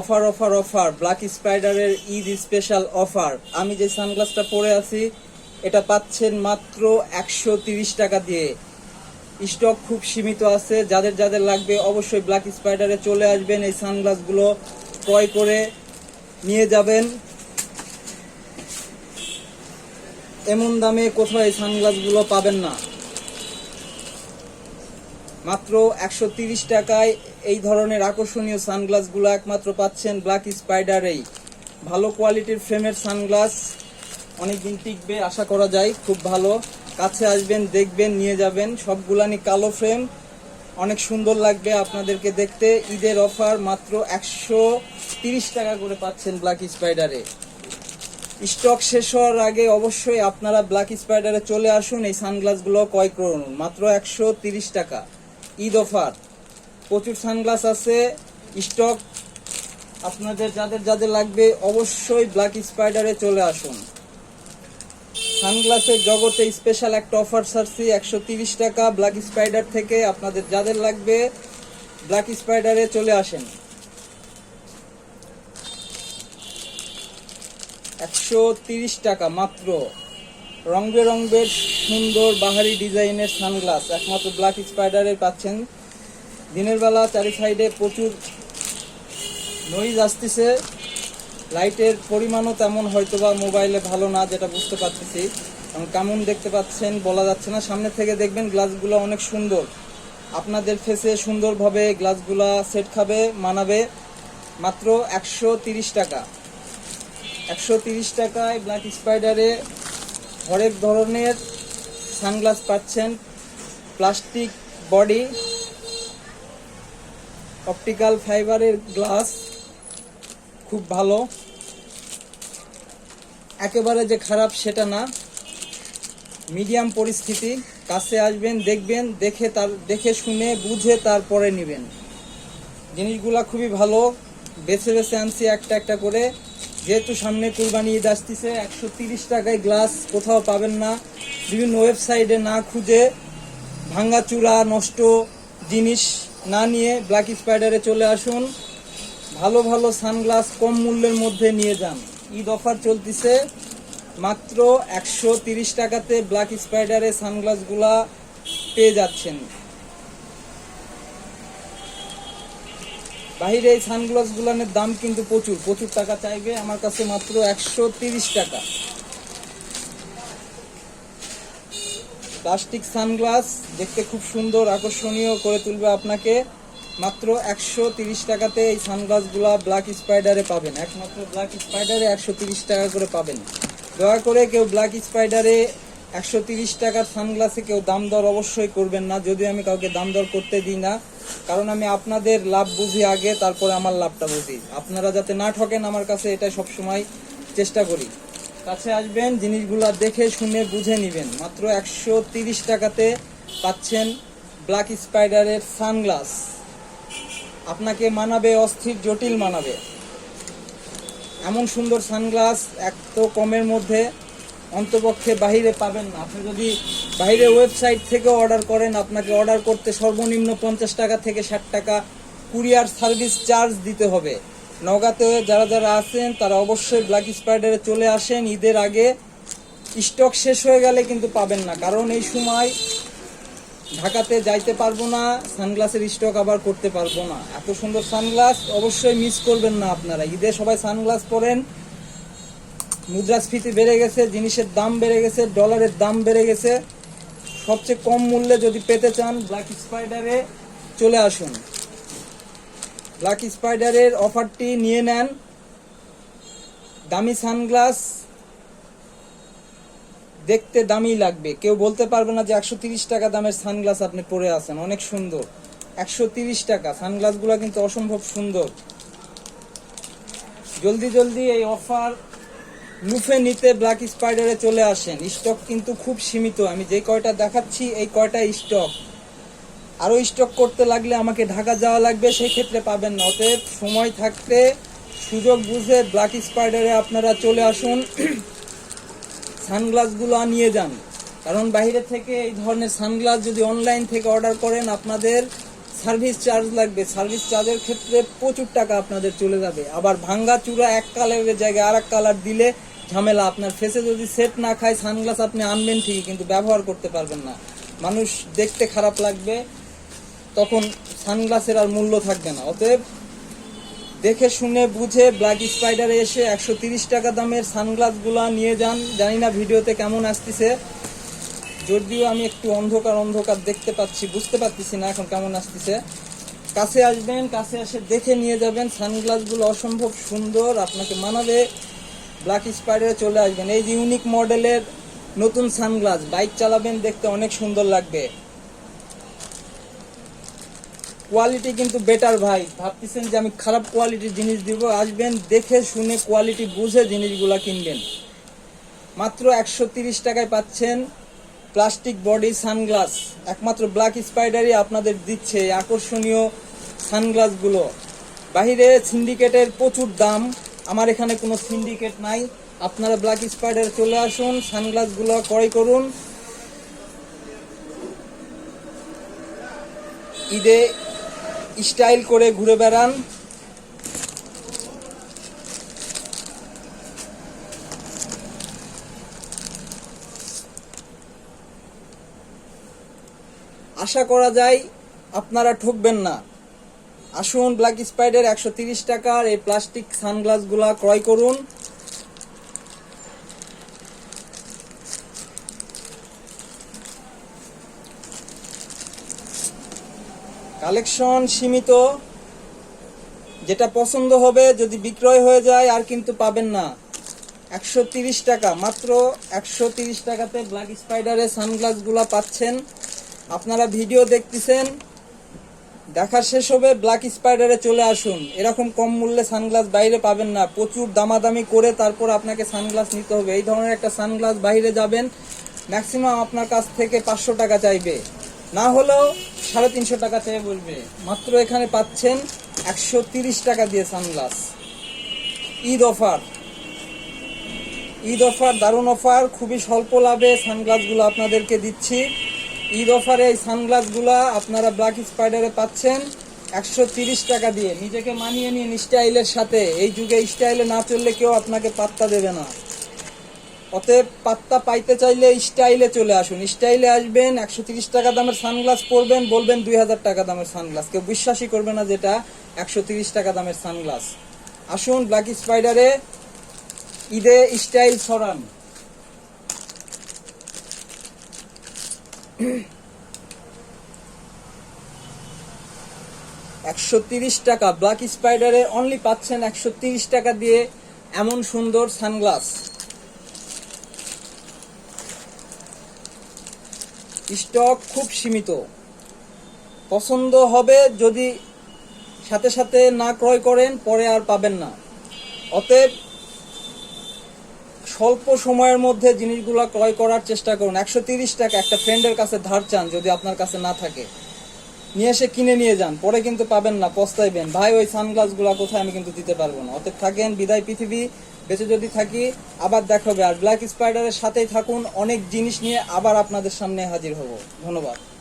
Offer offer offer black স্পাইডারের Eid special offer আমি যে সানগ্লাসটা পরে আছি, এটা পাচ্ছেন মাত্র একশো টাকা দিয়ে। স্টক খুব সীমিত আছে, যাদের যাদের লাগবে অবশ্যই ব্ল্যাক স্পাইডারে চলে আসবেন, এই সানগ্লাসগুলো ক্রয় করে নিয়ে যাবেন। এমন দামে কোথাও এই সানগ্লাসগুলো পাবেন না। মাত্র একশো টাকায় এই ধরনের আকর্ষণীয় সানগ্লাসগুলো একমাত্র পাচ্ছেন ব্ল্যাক স্পাইডারেই ভালো কোয়ালিটির ফ্রেমের সানগ্লাস অনেক দিন টিকবে, আশা করা যায়, খুব ভালো। কাছে আসবেন, দেখবেন, নিয়ে যাবেন। সবগুলানি কালো ফ্রেম। অনেক সুন্দর লাগবে আপনাদেরকে দেখতে। ঈদের অফার মাত্র একশো তিরিশ টাকা করে পাচ্ছেন ব্ল্যাক স্পাইডারে। স্টক শেষ হওয়ার আগে অবশ্যই আপনারা ব্ল্যাক স্পাইডারে চলে আসুন। এই সানগ্লাসগুলো ক্রয় করুন। মাত্র একশো তিরিশ টাকা। ঈদ অফার। প্রচুর সানগ্লাস আছে, স্টক। আপনাদের যাদের যাদের লাগবে, অবশ্যই ব্ল্যাক স্পাইডারে চলে আসুন। সানগ্লাসের জগতে স্পেশাল একটা অফার ছাড়ছি, একশো টাকা ব্ল্যাক স্পাইডার থেকে। আপনাদের যাদের লাগবে ব্ল্যাক স্পাইডারে চলে আসেন। একশো টাকা মাত্র। রং বেরঙের সুন্দর বাহারি ডিজাইনের সানগ্লাস, একমাত্র ব্ল্যাক স্পাইডারের পাচ্ছেন। দিনের বেলা চারি সাইডে প্রচুর নইজ আসতেছে। লাইটের পরিমাণও তেমন হয়তো বা মোবাইলে ভালো না, যেটা বুঝতে পারতেছি। কারণ কেমন দেখতে পাচ্ছেন বলা যাচ্ছে না। সামনে থেকে দেখবেন গ্লাসগুলো অনেক সুন্দর। আপনাদের ফেসে সুন্দরভাবে গ্লাসগুলা সেট খাবে, মানাবে। মাত্র একশো টাকা। একশো টাকায় ব্ল্যাক স্পাইডারে হরেক ধরনের সানগ্লাস পাচ্ছেন। প্লাস্টিক বডি অপটিক্যাল ফাইবারের গ্লাস খুব ভালো। একেবারে যে খারাপ সেটা না। মিডিয়াম পরিস্থিতি। কাছে আসবেন, দেখবেন, দেখে তার, দেখে শুনে, বুঝে তারপরে নেবেন। জিনিসগুলা খুবই ভালো। বেছে বেছে আনছি একটা একটা করে। যেহেতু সামনে কুরবানি ঈদ আসতেছে, একশো তিরিশ টাকায় গ্লাস কোথাও পাবেন না। বিভিন্ন ওয়েবসাইটে না খুঁজে ভাঙ্গাচুরা নষ্ট জিনিস না নিয়ে ব্ল্যাক স্পাইডারে চলে আসুন। ভালো ভালো সানগ্লাস কম মূল্যের মধ্যে নিয়ে যান। ঈদ অফার চলতেছে। মাত্র একশো তিরিশ টাকাতে ব্ল্যাক স্পাইডারে সানগ্লাসগুলা পেয়ে যাচ্ছেন। বাহিরে এই সানগ্লাস গুলানের দাম কিন্তু প্রচুর। প্রচুর টাকা চাইবে। আমার কাছে মাত্র একশো তিরিশ টাকা। প্লাস্টিক সানগ্লাস দেখতে খুব সুন্দর, আকর্ষণীয় করে তুলবে আপনাকে। মাত্র একশো তিরিশ টাকাতে এই সানগ্লাসগুলা ব্ল্যাক স্পাইডারে পাবেন। একমাত্র ব্ল্যাক স্পাইডারে একশো তিরিশ টাকা করে পাবেন। দয়া করে কেউ ব্ল্যাক স্পাইডারে একশো তিরিশ টাকার সানগ্লাসে কেউ দাম দর অবশ্যই করবেন না যদিও আমি কাউকে দাম দর করতে দিই না। কারণ আমি আপনাদের লাভ বুঝি আগে, তারপরে আমার লাভটা বুঝি। আপনারা যাতে না ঠকেন, আমার কাছে এটা সবসময় চেষ্টা করি। কাছে আসবেন, জিনিসগুলো দেখে, শুনে, বুঝে নেবেন। মাত্র একশো তিরিশ টাকাতে পাচ্ছেন ব্ল্যাক স্পাইডারের সানগ্লাস। আপনাকে মানাবে, অস্থির, জটিল মানাবে। এমন সুন্দর সানগ্লাস এক তো কমের মধ্যে, অন্তপক্ষে বাহিরে পাবেন না। আপনি যদি বাইরে ওয়েবসাইট থেকে অর্ডার করেন, আপনাকে অর্ডার করতে সর্বনিম্ন পঞ্চাশ টাকা থেকে ষাট টাকা কুরিয়ার সার্ভিস চার্জ দিতে হবে। নগাতে যারা যারা আছেন, তারা অবশ্যই ব্ল্যাক স্পাইডারে চলে আসেন। ঈদের আগে স্টক শেষ হয়ে গেলে কিন্তু পাবেন না, কারণ এই সময় ঢাকাতে যাইতে পারব না, সানগ্লাসের স্টক আবার করতে পারব না। এত সুন্দর সানগ্লাস, অবশ্যই মিস করবেন না আপনারা। ঈদে সবাই সানগ্লাস পরেন। মুদ্রাস্ফীতি বেড়ে গেছে, জিনিসের দাম বেড়ে গেছে ডলারের দাম বেড়ে গেছে। সবচেয়ে কম মূল্যে যদি পেতে চান ব্ল্যাক স্পাইডারে চলে আসুন। ব্ল্যাক স্পাইডারের অফারটি নিয়ে নেন। দামি সানগ্লাস দেখতে দামি লাগবে। কেউ বলতে পারবে না যে একশো তিরিশ টাকা দামের সানগ্লাস আপনি পরে আছেন। অনেক সুন্দর। একশো তিরিশ টাকা। সানগ্লাসগুলো কিন্তু অসম্ভব সুন্দর। জলদি জলদি এই অফার লুফে নিতে ব্ল্যাক স্পাইডারে চলে আসেন। স্টক কিন্তু খুব সীমিত। আমি যে কয়টা দেখাচ্ছি, এই কয়টা স্টক। আরও স্টক করতে লাগলে আমাকে ঢাকা যাওয়া লাগবে সেই ক্ষেত্রে পাবেন না। অতএব সময় থাকতে সুযোগ বুঝে ব্ল্যাক স্পাইডারে আপনারা চলে আসুন। সানগ্লাসগুলো নিয়ে যান। কারণ বাইরে থেকে এই ধরনের সানগ্লাস যদি অনলাইন থেকে অর্ডার করেন, আপনাদের সার্ভিস চার্জ লাগবে। সার্ভিস চার্জের ক্ষেত্রে প্রচুর টাকা আপনাদের চলে যাবে। আবার ভাঙ্গা চূড়া এক কালারের জায়গায় আর এক কালার দিলে ঝামেলা। আপনার ফেসে যদি সেট না খায়, সানগ্লাস আপনি আনবেন ঠিকই, কিন্তু ব্যবহার করতে পারবেন না। মানুষ দেখতে খারাপ লাগবে। তখন সানগ্লাসের আর মূল্য থাকবে না। অতএব দেখে শুনে বুঝে ব্ল্যাক স্পাইডারে এসে একশো টাকা দামের সানগ্লাসগুলা নিয়ে যান। জানি না ভিডিওতে কেমন আসতেছে। যদিও আমি একটু অন্ধকার অন্ধকার দেখতে পাচ্ছি, বুঝতে পারতেছি না এখন কেমন আসতেছে। কাছে আসবেন, কাছে এসে দেখে নিয়ে যাবেন। সানগ্লাসগুলো অসম্ভব সুন্দর, আপনাকে মানাবে। ব্ল্যাক স্পাইডারে চলে আসবেন। এই যে ইউনিক মডেলের নতুন সানগ্লাস, বাইক চালাবেন দেখতে অনেক সুন্দর লাগবে। কোয়ালিটি কিন্তু বেটার ভাই। ভাবতেছেন যে আমি খারাপ কোয়ালিটির জিনিস দিব, আসবেন, দেখে শুনে কোয়ালিটি বুঝে জিনিসগুলো কিনবেন। মাত্র একশো টাকায় পাচ্ছেন প্লাস্টিক বডি সানগ্লাস একমাত্র ব্ল্যাক স্পাইডারই আপনাদের দিচ্ছে আকর্ষণীয় সানগ্লাসগুলো বাহিরে সিন্ডিকেটের প্রচুর দাম, আমার এখানে কোনো সিন্ডিকেট নাই। আপনারা ব্ল্যাক স্পাইডারে চলে আসুন সানগ্লাসগুলো ক্রয় করুন। ঈদে স্টাইল করে ঘুরে বেড়ান। আশা করা যায় আপনারা ঠকবেন না। আসুন ব্ল্যাক স্পাইডার একশো টাকার এই প্লাস্টিক সানগ্লাসগুলা ক্রয় করুন। কালেকশন সীমিত, যেটা পছন্দ হবে যদি বিক্রয় হয়ে যায় আর কিন্তু পাবেন না। একশো টাকা, মাত্র একশো টাকাতে ব্ল্যাক স্পাইডারের সানগ্লাসগুলা পাচ্ছেন। আপনারা ভিডিও দেখতেছেন দেখা শেষ হবে ব্ল্যাক স্পাইডারে চলে আসুন। এরকম কম মূল্যে সানগ্লাস বাইরে পাবেন না। প্রচুর দামাদামি করে তারপর আপনাকে সানগ্লাস নিতে হবে। এই ধরনের একটা সানগ্লাস বাইরে যাবেন, ম্যাক্সিমাম আপনার কাছ থেকে পাঁচশো টাকা চাইবে। না হলেও সাড়ে তিনশো টাকা চাই বলবে। মাত্র এখানে পাচ্ছেন একশো তিরিশ টাকা দিয়ে sunglass. Eid offer. Eid offer, দারুণ অফার, খুবই স্বল্প লাভে সানগ্লাসগুলো আপনাদেরকে দিচ্ছি। ঈদ অফারে এই সানগ্লাসগুলো আপনারা ব্ল্যাক স্পাইডারে পাচ্ছেন একশো তিরিশ টাকা দিয়ে। নিজেকে মানিয়ে নিন স্টাইলের সাথে। এই যুগে স্টাইলে না চললে কেউ আপনাকে পাত্তা দেবে না। অতএব পাত্তা পাইতে চাইলে স্টাইলে চলে আসুন। স্টাইলে আসবেন, একশো তিরিশ টাকা দামের সানগ্লাস পরবেন, বলবেন দুই হাজার টাকা দামের সানগ্লাস। কেউ বিশ্বাসই করবে না যেটা একশো তিরিশ টাকা দামের সানগ্লাস। আসুন ব্ল্যাক স্পাইডারে ঈদে স্টাইল ছড়ান। একশো তিরিশ টাকা। ব্ল্যাক স্পাইডারে অনলি পাচ্ছেন একশো তিরিশ টাকা দিয়ে এমন সুন্দর সানগ্লাস। স্টক খুব সীমিত। পছন্দ হবে যদি সাথে সাথে না ক্রয় করেন, পরে আর পাবেন না। অতএব স্বল্প সময়ের মধ্যে জিনিসগুলো ক্রয় করার চেষ্টা করুন। একশো তিরিশ টাকা একটা ফ্রেন্ডের কাছে ধার চান যদি আপনার কাছে না থাকে। নিয়ে এসে কিনে নিয়ে যান, পরে কিন্তু পাবেন না, পস্তাইবেন। ভাই, ওই সানগ্লাসগুলো কোথায় আমি কিন্তু দিতে পারব না। অতএব থাকেন, বিদায় পৃথিবী। বেঁচে যদি থাকি, আবার দেখাবে আর ব্ল্যাক স্পাইডারের সাথেই থাকুন, অনেক জিনিস নিয়ে আবার আপনাদের সামনে হাজির হব। ধন্যবাদ।